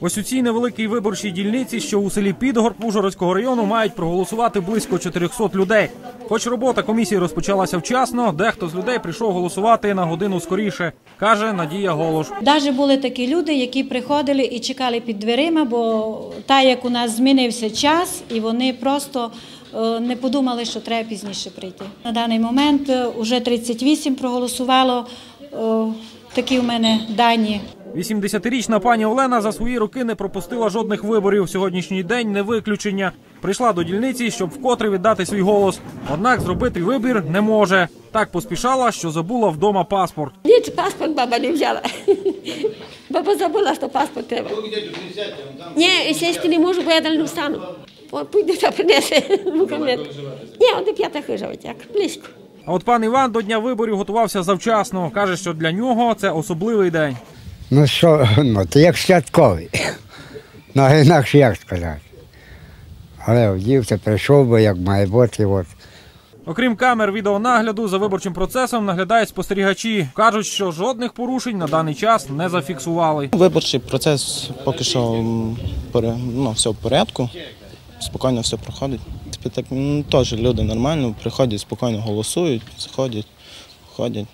Ось у цій невеликій виборчій дільниці, що у селі Підгорб Ужгородського району, мають проголосувати близько 400 людей. Хоч робота комісії розпочалася вчасно, дехто з людей прийшов голосувати на годину скоріше, каже Надія Голош. Навіть були такі люди, які приходили і чекали під дверима, бо так як у нас змінився час, і вони просто е, не подумали, що треба пізніше прийти. На даний момент вже 38 проголосувало. е, Такі в мене дані. 80-річна пані Олена за свої роки не пропустила жодних виборів. Сьогоднішній день не виключення. Прийшла до дільниці, щоб вкотре віддати свій голос. Однак зробити вибір не може. Так поспішала, що забула вдома паспорт. Ні, паспорт баба не взяла. Баба забула, що паспорт треба. Ні, сісти не можу, бо я далі не встану. Та принесе мукамет. Ні, от до п'ятих виживуть, як близько. А от пан Іван до дня виборів готувався завчасно. каже, що для нього це особливий день. Ну що, ну, то як святковий. Ну, а інакше як сказати. Але вдівся, прийшов би, як має бути. От. Окрім камер відеонагляду за виборчим процесом наглядають спостерігачі. кажуть, що жодних порушень на даний час не зафіксували. Виборчий процес поки що ну, все в порядку, спокійно все проходить. Так м, теж люди нормально приходять, спокійно голосують, заходять, ходять.